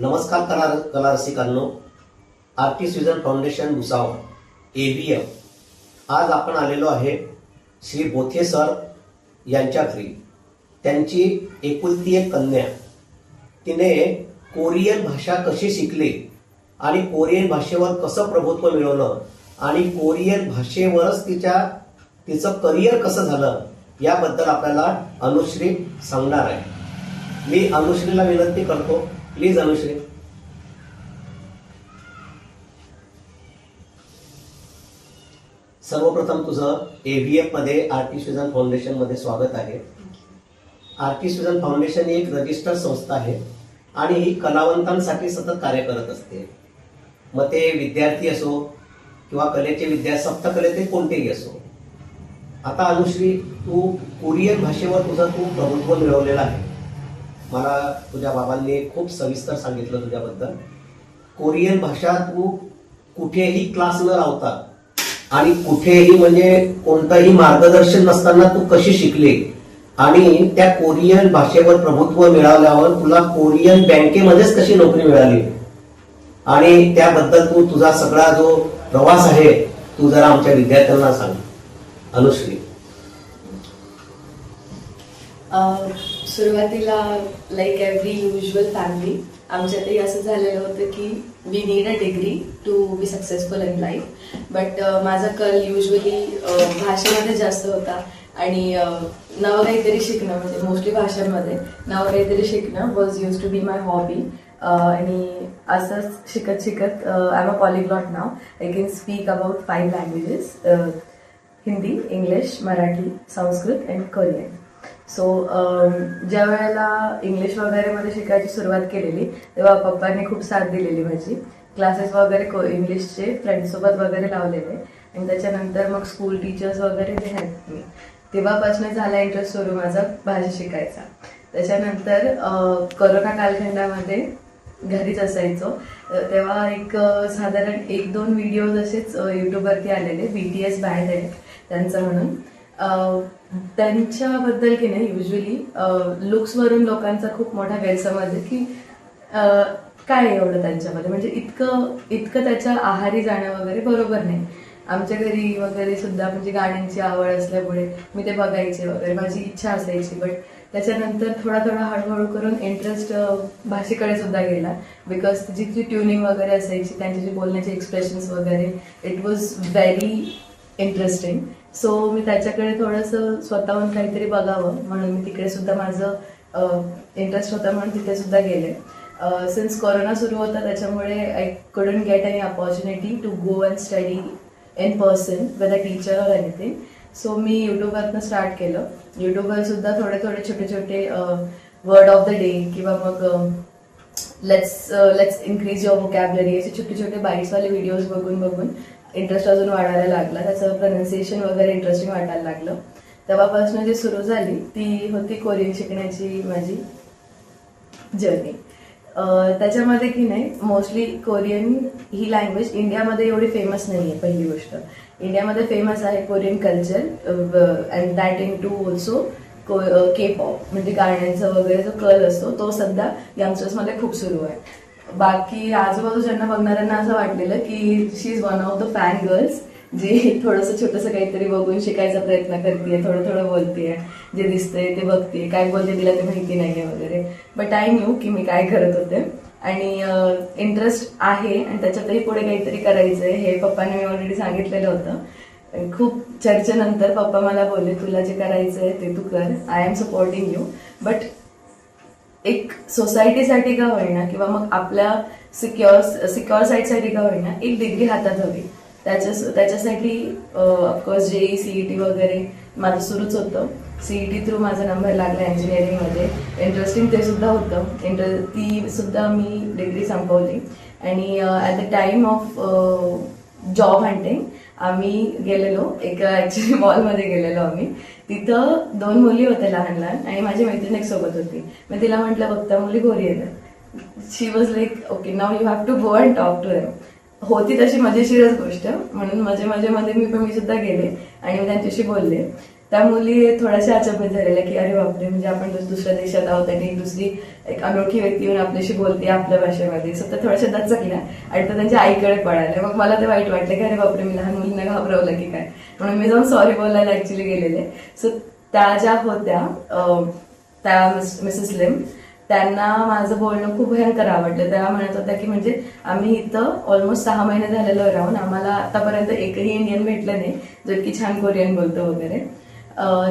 नमस्कार कला कला रसिकांनो artist vision foundation Bhusawal A V F आज आपण आलेलो आहे श्री बोथे सर यांच्या घरी. त्यांची एकुलती एक कन्या. तिने कोरियन भाषा कशी शिकली आणि कोरियन भाषेवर कसं प्रभुत्व मिळवलं आणि कोरियन भाषेवरच तिच्या तिचं करिअर कसं झालं याबद्दल आपल्याला अनुश्री सांगणार आहे. मी अनुश्रीला विनंती करतो प्लीज अनुश्री सर्वप्रथम तुझं एव्हीएफमध्ये आर्टिस्ट विजन फाउंडेशनमध्ये स्वागत आहे. आर्टिस्ट विजन फाउंडेशन ही एक रजिस्टर्ड संस्था आहे आणि ही कलावंतांसाठी सतत कार्य करत असते. मग ते विद्यार्थी असो किंवा कलेचे विद्यार्थी सप्तकलेचे कोणतेही असो. आता अनुश्री तू कोरियन भाषेवर तुझं तू प्रभुत्व मिळवलेलं आहे. मला तुझ्या बाबांनी खूप सविस्तर सांगितलं तुझ्याबद्दल. कोरियन भाषा तू कुठेही क्लास न लावता आणि कुठेही म्हणजे कोणतंही मार्गदर्शन नसताना तू कशी शिकली आणि त्या कोरियन भाषेवर प्रभुत्व मिळाल्यावर तुला कोरियन बँकेमध्येच कशी नोकरी मिळाली? आणि त्याबद्दल तू तुझा सगळा जो प्रवास आहे तू जरा आमच्या विद्यार्थ्यांना सांग. अनुश्री. सुरुवातीला लाईक एव्हरी युजल फॅमिली आमच्यातही असं झालेलं होतं की we need a degree to be successful in life but माझा कल युजली uh, भाषेमध्ये जास्त होता आणि uh, नवं काहीतरी शिकणं म्हणजे मोस्टली भाषांमध्ये नवं काहीतरी शिकणं was used to be my hobby आणि असंच शिकत शिकत I am a polyglot now I can speak about five languages Hindi English Marathi Sanskrit and Korean so um, ज्या वेळेला इंग्लिश वगैरेमध्ये शिकायची सुरुवात केलेली तेव्हा पप्पांनी खूप साथ दिलेली माझी. क्लासेस वगैरे को इंग्लिशचे फ्रेंड्ससोबत वगैरे लावलेले. आणि त्याच्यानंतर मग स्कूल टीचर्स वगैरे जे आहेत मी तेव्हापासून झाला इंटरेस्ट सुरू माझा भाषा शिकायचा. त्याच्यानंतर करोना कालखंडामध्ये घरीच असायचो. तेव्हा एक साधारण एक दोन व्हिडिओज असेच यूट्यूबवरती आलेले. बी टी एस बँड आहे त्यांचं म्हणून. त्यांच्याबद्दल की नाही युजली लुक्सवरून लोकांचा खूप मोठा गैरसमज आहे की काय आहे एवढं त्यांच्यामध्ये? म्हणजे इतकं इतकं त्याच्या आहारी जाणं वगैरे बरोबर नाही. आमच्या घरी वगैरे सुद्धा म्हणजे गाण्यांची आवड असल्यामुळे मी ते बघायचे वगैरे माझी इच्छा असायची. बट त्याच्यानंतर थोडा थोडा हळूहळू करून इंटरेस्ट भाषेकडे सुद्धा गेला. बिकॉज तिची जी ट्युनिंग वगैरे असायची त्यांची जी बोलण्याचे एक्सप्रेशन्स वगैरे it was very interesting so मी त्याच्याकडे थोडंसं स्वतःहून काहीतरी बघावं. म्हणून मी तिकडे सुद्धा माझं इंटरेस्ट होता म्हणून तिथे सुद्धा गेले. सिन्स कोरोना सुरू होता त्याच्यामुळे I couldn't get any opportunity to go and study in person with a teacher or anything so मी यूट्यूबवरनं स्टार्ट केलं. यूट्यूबवर सुद्धा थोडे थोडे छोटे छोटे वर्ड ऑफ द डे किंवा मग let's let's increase your vocabulary असे छोटे छोटे बाईट्सवाले व्हिडिओज बघून बघून इंटरेस्ट अजून वाढायला लागला. त्याचं प्रोनाऊन्सिएशन वगैरे इंटरेस्टिंग वाटायला लागलं. तेव्हापासून जी सुरू झाली ती होती कोरियन शिकण्याची माझी जर्नी त्याच्यामध्ये की नाही मोस्टली कोरियन ही लँग्वेज इंडियामध्ये एवढी फेमस नाही आहे पहिली गोष्ट. इंडियामध्ये फेमस आहे Korean culture and that into also को के पॉप म्हणजे गाण्यांचा वगैरे जो कल असतो तो सध्या यंगस्टर्समध्ये खूप सुरू आहे. बाकी आजूबाजूच्यांना बघणाऱ्यांना असं वाटलेलं की she is one of the fan girls जी थोडंसं छोटंसं काहीतरी बघून शिकायचा प्रयत्न करते थोडं थोडं बोलते जे दिसतंय ते बघते काय बोलते तिला ते माहिती नाही आहे वगैरे. बट आय न्यू की मी काय करत होते. आणि इंटरेस्ट आहे आणि त्याच्यातही पुढे काहीतरी करायचं आहे हे पप्पाने मी ऑलरेडी सांगितलेलं होतं. खूप चर्चेनंतर पप्पा मला बोलले तुला जे करायचं आहे ते तू कर. I am supporting you but एक सोसायटीसाठी का होईना किंवा मग आपल्या सिक्युअर सिक्युअर साईडसाठी का होईना एक डिग्री हातात हवी. त्याच्या त्याच्यासाठी ऑफकोर्स जे ई सी ई टी वगैरे माझं सुरूच होतं. सीई टी थ्रू माझा नंबर लागला इंजिनिअरिंगमध्ये इंटरेस्टिंग ते सुद्धा होतं. इंटर ती सुद्धा मी डिग्री संपवली. आणि at the time of job hunting आम्ही गेलेलो एका ॲक्च्युली मॉलमध्ये गेलेलो आम्ही. तिथं दोन मुली होत्या लहान लहान आणि माझी मैत्रीण एक सोबत होती. मी तिला म्हटलं बघता मुली गोरी येतात she was like okay now you have to go and talk to them होती तशी मजेशीरच गोष्ट. म्हणून मजे मजेमध्ये मी पण मी सुद्धा गेले आणि मी त्यांच्याशी बोलले. त्या मुली थोड्याशा अचंबित झालेल्या की अरे बापरे म्हणजे आपण दुस- दुसऱ्या देशात आहोत आणि दुसरी एक अनोळखी व्यक्ती येऊन आपल्याशी बोलते आपल्या भाषेमध्ये. सो त्या थोड्याशा दचकल्या आणि त्या त्यांच्या आईकडे पळाल्या. मग मला ते वाईट वाटलं की अरे बापरे मी लहान मुलींना घाबरवलं की काय? म्हणून मी जाऊन सॉरी बोलायला ऍक्च्युली गेलेले. सो त्या ज्या होत्या त्या मिसेस लिम त्यांना माझं बोलणं खूप भयंकर आवडलं. त्या म्हणत होत्या की म्हणजे आम्ही इथं ऑलमोस्ट सहा महिने झालेलो राहून आम्हाला आतापर्यंत एकही इंडियन भेटलं नाही जो की छान कोरियन बोलतो वगैरे.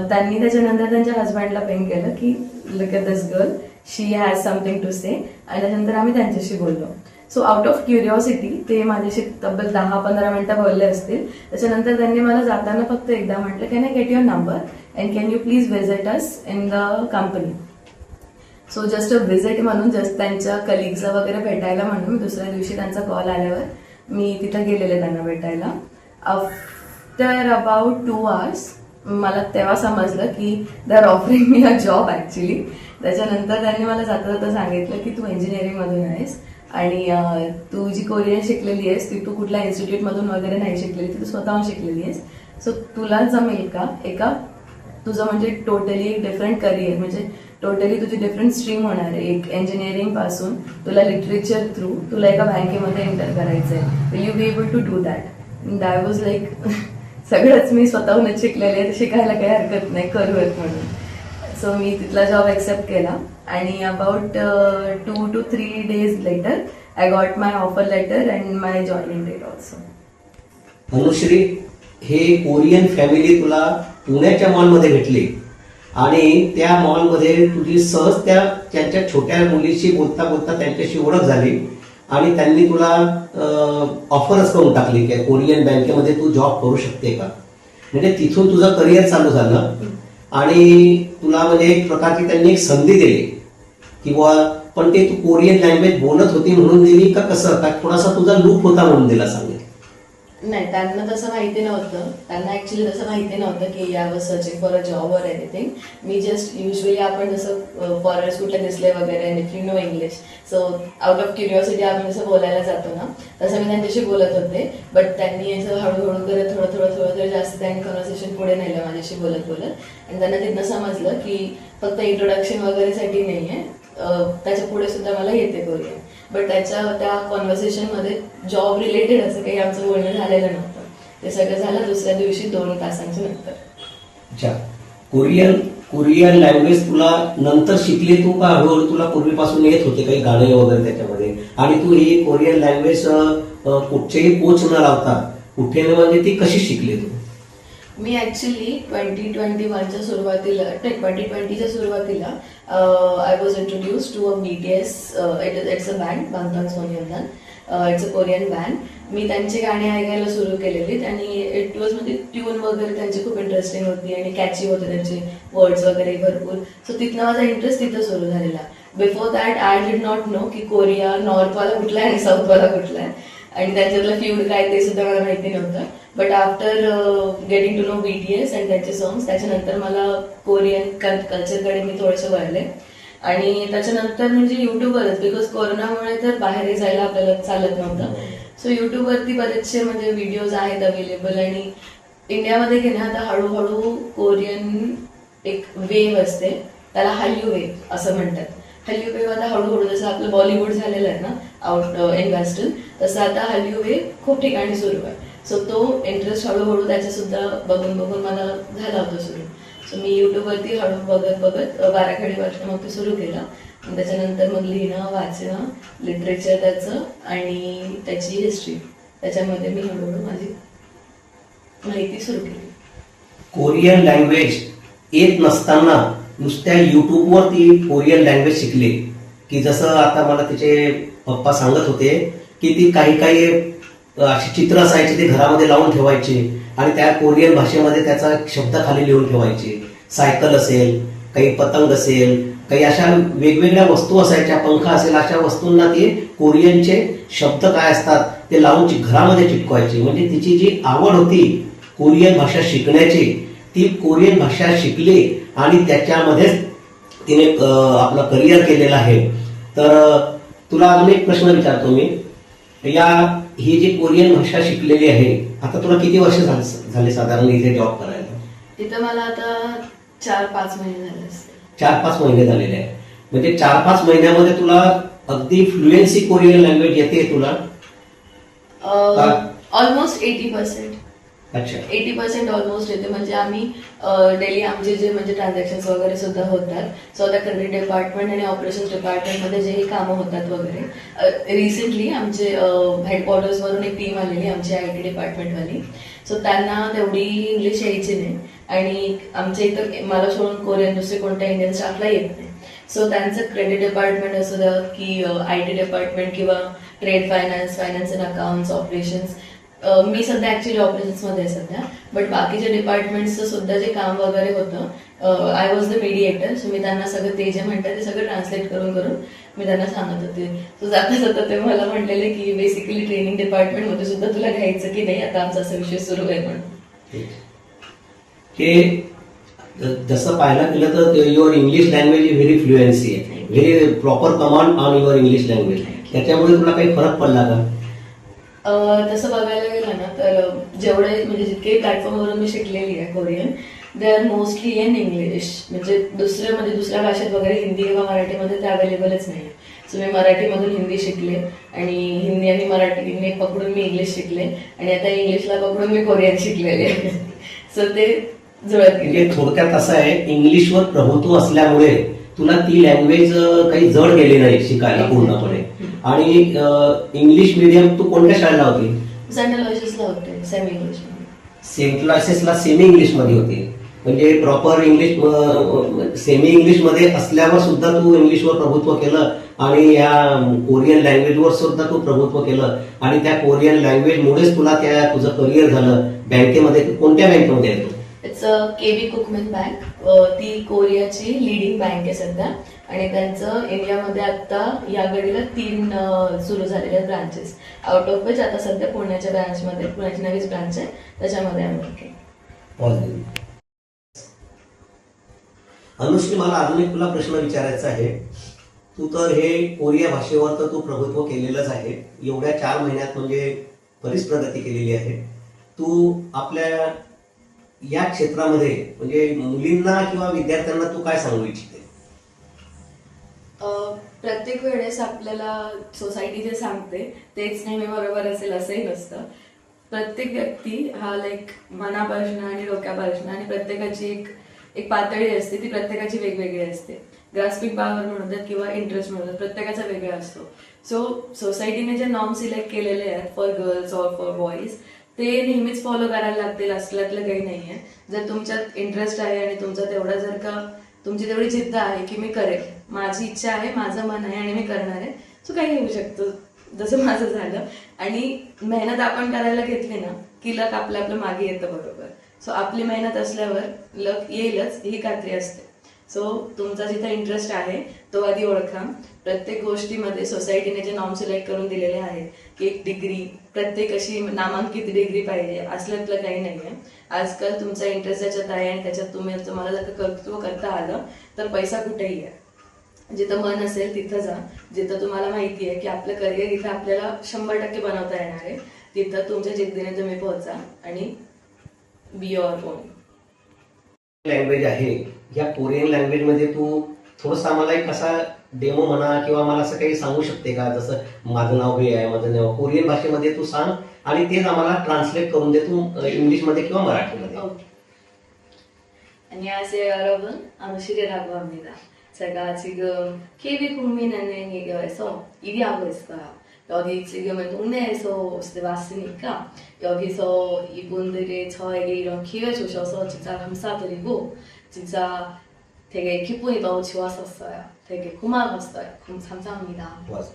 त्यांनी त्याच्यानंतर त्यांच्या हजबंडला पेन केलं की look at this girl she has something to say आणि त्याच्यानंतर आम्ही त्यांच्याशी बोललो. सो आउट ऑफ क्युरिओसिटी ते माझ्याशी तब्बल दहा पंधरा मिनटं बोलले असतील. त्याच्यानंतर त्यांनी मला जाताना फक्त एकदा म्हटलं can I get your number and can you please visit us in the company so just a visit म्हणून जस्ट त्यांच्या कलिग्सला वगैरे भेटायला म्हणून दुसऱ्या दिवशी त्यांचा कॉल आल्यावर मी तिथं गेलेले त्यांना भेटायला. आफ्टर अबाउट टू आवर्स मला तेव्हा समजलं की they are offering me a job actually त्याच्यानंतर त्यांनी मला जाता जाता सांगितलं की तू इंजिनिअरिंगमधून आहेस आणि तू जी कोरियन शिकलेली आहेस ती तू कुठल्या इन्स्टिट्यूटमधून वगैरे नाही शिकलेली ती तू स्वतःहून शिकलेली आहेस. सो तुला जमेल का एका तुझं म्हणजे टोटली एक डिफरंट करिअर म्हणजे टोटली तुझी डिफरंट स्ट्रीम होणार आहे. एक इंजिनिअरिंगपासून तुला लिटरेचर थ्रू तुला एका बँकेमध्ये एंटर करायचं आहे will you be able to do that I was like सगळंच मी स्वतःहूनच शिकलेले आहे शिकायला काही हरकत नाही करूयात म्हणून. सो मी तिथला जॉब ॲक्सेप्ट केला आणि about to two three days later I got my offer letter and my joining date also Anushree हे कोरियन फॅमिली तुला पुण्याच्या मॉलमध्ये भेटली. आणि त्या मॉलमध्ये तुझी सहज त्या त्यांच्या छोट्या मुलीशी बोलता बोलता त्यांच्याशी ओळख झाली. आणि त्यांनी तुला ऑफरच करून टाकली की कोरियन बँकेमध्ये तू जॉब करू शकते का? म्हणजे तिथून तुझं करिअर चालू झालं आणि तुला म्हणजे एक प्रकारची त्यांनी एक संधी दिली. किंवा पण ते तू कोरियन लँग्वेज बोलत होती म्हणून दिली का कसं? का थोडासा तुझा लूप होता म्हणून दिला सांगेल नाही त्यांना तसं माहिती नव्हतं. त्यांना ऍक्च्युली तसं माहिती नव्हतं की या was searching for a job वर एनिथिंग मी जस्ट युजली आपण जसं फॉरेनर्स कुठले दिसले वगैरे आणि if you know English so out of curiosity आपण जसं बोलायला जातो ना तसं मी त्यांच्याशी बोलत होते. बट त्यांनी असं हळूहळू करत थोडं थोडं थोडं थोडं जास्त त्यांनी कन्व्हर्सेशन पुढे नेलं माझ्याशी बोलत बोलत. आणि त्यांना तिथनं समजलं की फक्त इंट्रोडक्शन वगैरेसाठी नाही आहे त्याच्या पुढे सुद्धा मला येते कोरियन बट त्याच्या त्या कॉन्व्हर्सेशनमध्ये जॉब रिलेटेड असं काही आमचं बोलणं झालेलं नव्हतं. ते सगळं झालं दुसऱ्या दिवशी दोन तासांच्या नंतर. अच्छा. कोरियन कोरियन लँग्वेज तुला नंतर शिकली तू का? हळूहळू तुला पूर्वीपासून येत होते काही गाणे वगैरे त्याच्यामध्ये. आणि तू ही कोरियन लँग्वेज कुठचेही कोच न लावता कुठे म्हणजे ती कशी शिकली तू? मी ॲक्च्युली ट्वेंटी ट्वेंटी वनच्या सुरुवातीला ट्वेंटी ट्वेंटीच्या सुरुवातीला I was introduce to a B T S it it's a band Bangtan Sonyeondan it's a Korean band मी त्यांची गाणी ऐकायला सुरू केलेली आणि इट वॉज म्हणजे ट्यून वगैरे त्यांची खूप इंटरेस्टिंग होती आणि कॅची होते त्यांचे वर्ड्स वगैरे भरपूर. सो तिथनं माझा इंटरेस्ट तिथं सुरू झालेला. Before that I did not know की कोरिया नॉर्थवाला कुठला आहे आणि साऊथवाला कुठला आहे. आणि त्याच्यातलं फ्यूड काय ते सुद्धा मला माहिती नव्हतं. But after getting to know B T S and त्याचे सॉंग्स त्याच्यानंतर मला कोरियन कल्चरकडे मी थोडेसे वळले. आणि त्याच्यानंतर म्हणजे युट्यूबवरच बिकॉज कोरोनामुळे तर बाहेर जायला आपल्याला चालत नव्हतं. सो युट्यूबवरती बरेचसे म्हणजे व्हिडिओज आहेत अवेलेबल आणि इंडियामध्ये घेणं आता हळूहळू कोरियन एक वेव असते. त्याला हल्यू वेव असं म्हणतात. हल्यू वेव आता हळूहळू जसं आपलं बॉलिवूड झालेलं आहे ना आउट इन वेस्टर्न तसं आता हल्यू वेव खूप ठिकाणी सुरू आहे. सो तो इंटरेस्ट हळूहळू त्याचंसुद्धा बघून बघून मला झाला होता सुरू. सो मी युट्यूबवरती हळू बघत बघत अ, बाराखडी वाचणं मग ते सुरू केलं. त्याच्यानंतर मग लिहिणं वाचणं लिटरेचर त्याचं आणि त्याची हिस्ट्री त्याच्यामध्ये मी हळूहळू माझी माहिती सुरू केली. कोरियन लँग्वेज येत नसताना नुसत्या युट्यूबवर ती कोरियन लँग्वेज शिकली. की जसं आता मला तिचे पप्पा सांगत होते की ती काही काही अशी चित्र असायची ते घरामध्ये लावून ठेवायचे आणि त्या कोरियन भाषेमध्ये त्याचा शब्द खाली लिहून ठेवायचे. सायकल असेल काही पतंग असेल काही अशा वेगवेगळ्या वस्तू असायच्या पंखा असेल अशा वस्तूंना ते कोरियनचे शब्द काय असतात ते लावून घरामध्ये चिटकवायचे. म्हणजे तिची जी आवड होती कोरियन भाषा शिकण्याची ती कोरियन भाषा शिकली आणि त्याच्यामध्येच तिने आपलं करिअर केलेलं आहे. तर तुला अजून एक प्रश्न विचारतो मी. या ही जी कोरियन भाषा शिकलेली आहे आता तुला किती वर्ष झाले झाले साधारण इथे जॉब करायला? तिथं मला आता चार पाच महिने झाले चार पाच महिने झालेले आहे म्हणजे चार पाच महिन्यामध्ये तुला अगदी फ्लुएन्सी कोरियन लँग्वेज येते तुला? Almost eighty percent eighty percent almost येते. म्हणजे आम्ही डेली आमचे जे म्हणजे ट्रान्झॅक्शन वगैरे सुद्धा होतात. सो आता क्रेडिट डिपार्टमेंट आणि ऑपरेशन डिपार्टमेंटमध्ये जेही कामं होतात वगैरे. रिसेंटली आमचे हेडक्वार्टर्सवरून एक टीम आलेली आमची आय टी डिपार्टमेंटवाली सो त्यांना तेवढी इंग्लिश यायची नाही. आणि आमच्या इथं मला सोडून कोरियन दुसरे कोणत्या इंडियन स्टाफला येत नाही. सो त्यांचं क्रेडिट डिपार्टमेंट असू द्या की आय टी डिपार्टमेंट किंवा trade finance finance and accounts operations मी सध्या ऍक्च्युली ऑपरेशन्समध्ये आहे सध्या. बट बाकीच्या डिपार्टमेंट्सचं सुद्धा जे काम वगैरे होतं I was the mediator so मी त्यांना सगळं ते जे म्हणतात ते सगळं ट्रान्सलेट करून करून मी त्यांना सांगत होते. सो जाता जाता ते मला म्हटलेले की बेसिकली ट्रेनिंग डिपार्टमेंटमध्ये सुद्धा तुला घ्यायचं की नाही? आता आमचा असा विषय सुरू आहे म्हणून. हे जसं पाहायला गेलं तर your English language is very fluency आहे. Very proper command on your English language त्याच्यामुळे तुला काही फरक पडला का? तसं बघायला गेलं ना तर जेवढे म्हणजे जितके प्लॅटफॉर्मवरून मी शिकलेली आहे Korean they are mostly in English म्हणजे दुसऱ्या म्हणजे दुसऱ्या भाषेत वगैरे हिंदी किंवा मराठीमध्ये ते अवेलेबलच नाही सो मी मराठीमधून हिंदी शिकले आणि हिंदी आणि मराठी पकडून मी इंग्लिश शिकले आणि आता इंग्लिशला पकडून मी कोरियन शिकलेले. सो ते जुळत गेले. म्हणजे थोडक्यात असं आहे इंग्लिशवर प्रभुत्व असल्यामुळे तुला ती लँग्वेज काही जड गेली नाही शिकायला पूर्णपणे. आणि इंग्लिश मिडियम तू कोणत्या शाळेला होती? सेंट्रल लॉजेसला होते सेमी इंग्लिश सेंट क्लासेसला सेमी इंग्लिशमध्ये होते. म्हणजे प्रॉपर इंग्लिश सेमी इंग्लिशमध्ये असल्यावर सुद्धा तू इंग्लिशवर प्रभुत्व केलं आणि या कोरियन लँग्वेजवर सुद्धा तू प्रभुत्व केलं आणि त्या कोरियन लँग्वेज मुळेच तुला त्या तुझं करिअर झालं. बँकेमध्ये कोणत्या बँकेमध्ये आहे it's a K B कुकमेन bank ती कोरियाची लिडिंग बँक आहे सध्या. आणि त्यांचं इंडियामध्ये आता या घडीला तीन सुरू झालेले ब्रांचेस आउट ऑफ विच आता सध्या पुण्याच्या ब्रांचमध्ये पुण्याची नवीच ब्रांच आहे. त्याच्यामध्ये आम्ही अनुष्की मला अजून एक तुला प्रश्न विचारायचा आहे. तू तर हे कोरिया भाषेवर तर तू प्रभुत्व केलेलंच आहे. एवढ्या चार महिन्यात म्हणजे बरीच प्रगती केलेली आहे. तू आपल्या या क्षेत्रामध्ये म्हणजे मुलींना किंवा विद्यार्थ्यांना तू काय सांगू इच्छिते? प्रत्येक वेळेस आपल्याला सोसायटी जे सांगते तेच नेहमी बरोबर असेल असंही नसतं. प्रत्येक व्यक्ती हा लाईक मनापासून आणि डोक्यापासून आणि प्रत्येकाची एक एक पातळी असते ती प्रत्येकाची वेगवेगळी असते. ग्रास्पिंग पॉवर म्हणतात किंवा इंटरेस्ट म्हणतात प्रत्येकाचा वेगळा असतो. सो सोसायटीने जे नॉर्म सिलेक्ट केलेले आहेत for girls or for boys ते नेहमीच फॉलो करायला लागतील असल्यातलं काही नाहीये. जर तुमच्यात इंटरेस्ट आहे आणि तुमचा तेवढा जर का तुमची तेवढी जिद्द आहे की मी करेल माझी इच्छा आहे माझं मन आहे आणि मी करणार आहे सो काही होऊ शकतं. जसं माझं झालं. आणि मेहनत आपण करायला घेतली ना की लक आपलं आपलं मागे येतं बरोबर. सो आपली मेहनत असल्यावर लक येईलच ही खात्री असते. सो तुमचा जिथे इंटरेस्ट आहे तो आधी ओळखा. प्रत्येक गोष्टीमध्ये सोसायटीने जे नॉर्म सिलेक्ट करून दिलेले आहेत की एक डिग्री प्रत्येक अशी नामांकित डिग्री पाहिजे असल्यातलं काही नाही आहे आजकाल तुमचा इंटरेस्ट ज्याच्यात आहे आणि त्याच्यात तुम्ही तुम्हाला जर कर्तृत्व करता आलं तर पैसा कुठेही आहे. जिथं मन असेल तिथं जा. जिथं तुम्हाला माहिती आहे की आपलं करिअर इथं आपल्याला शंभर टक्के बनवता येणार आहे तिथं तुमच्या जिद्दीने तुम्ही पोहोचा आणि बी युअर ओन लँग्वेज आहे. या कोरियन लँग्वेजमध्ये तू थोडंसं आम्हाला एक असा डेमो म्हणा किंवा मला असं काही सांगू शकते का जसं माझं नाव हे आहे माझं नाव कोरियन भाषेमध्ये तू सांग आणि तेच आम्हाला ट्रान्सलेट करून दे तू इंग्लिशमध्ये किंवा मराठीमध्ये 오케이. 안녕하세요 여러분 아무시리라고 합니다. 제가 지금 KB 국민은행 얘기해서 일이 하고 있어요. 여기 지금은 동네에서 이제 왔으니까 여기서 이분들이 저에게 이런 기회 주셔서 진짜 감사드리고 진짜 되게 기분이 너무 좋았었어요. 되게 고마웠어요. 감- 감사합니다. वाच.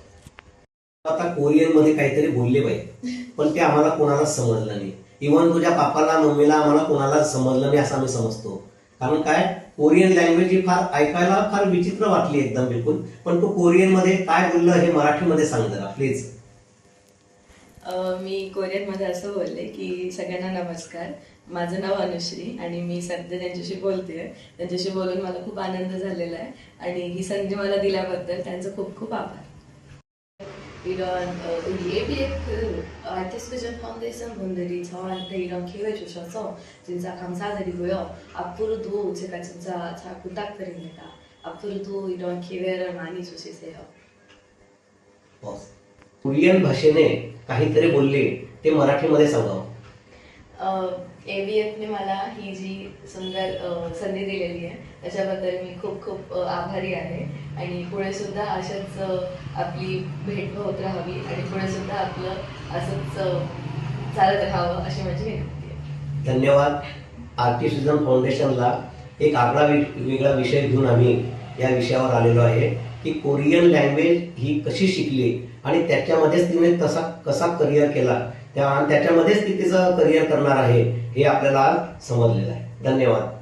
आता कोरियन मध्ये काहीतरी बोलले पाहिजे पण ते आम्हाला कोणालाच समजलं नाही इव्हन तुझ्या पापाला मम्मीला आम्हाला कोणालाच समजलं नाही असं आम्ही समजतो कारण काय कोरियन लँग्वेज ही फार ऐकायला फार विचित्र वाटली एकदम बिलकुल पण तू कोरियन मध्ये काय बोललं हे मराठीमध्ये सांग जरा प्लीज अ, मी कोरियनमध्ये असं बोलले की सगळ्यांना नमस्कार माझं नाव अनुश्री आणि मी सध्या त्यांच्याशी बोलते त्यांच्याशी बोलून मला खूप आनंद झालेला आहे आणि ही संधी मला दिल्याबद्दल त्यांचं खूप खूप आभार 이런 어, 우리 ABF 그 아티스트 비전 파운데이션 분들이 저한테 이런 기회 주셔서 진짜 감사드리고요. 앞으로도 제가 진짜 잘 부탁드립니다. 앞으로도 이런 기회를 많이 주시세요. बॉस कोरियन भाषेने काहीतरी बोलले ते मराठीमध्ये सांगावं एव्हीएफने मला ही जी सुंदर संधी दिलेली आहे त्याच्याबद्दल मी खूप खूप आभारी आहे. आणि पुढे सुद्धा अशाच आपली भेट होत राहावी आणि पुढे सुद्धा आपलं असंच चालत राहावं अशी माझी विनंती आहे. धन्यवाद. आर्टिस्टिझम फाउंडेशनला एक आगळा वेगळा विषय घेऊन आम्ही या विषयावर आलेलो आहे की कोरियन लँग्वेज ही कशी शिकली आणि त्याच्यामध्येच तिने तसा कसा करिअर केला. त्या आणि त्याच्यामध्येच ती तिचं करिअर करणार आहे. हे आपल्याला आज समजलेलं आहे. धन्यवाद.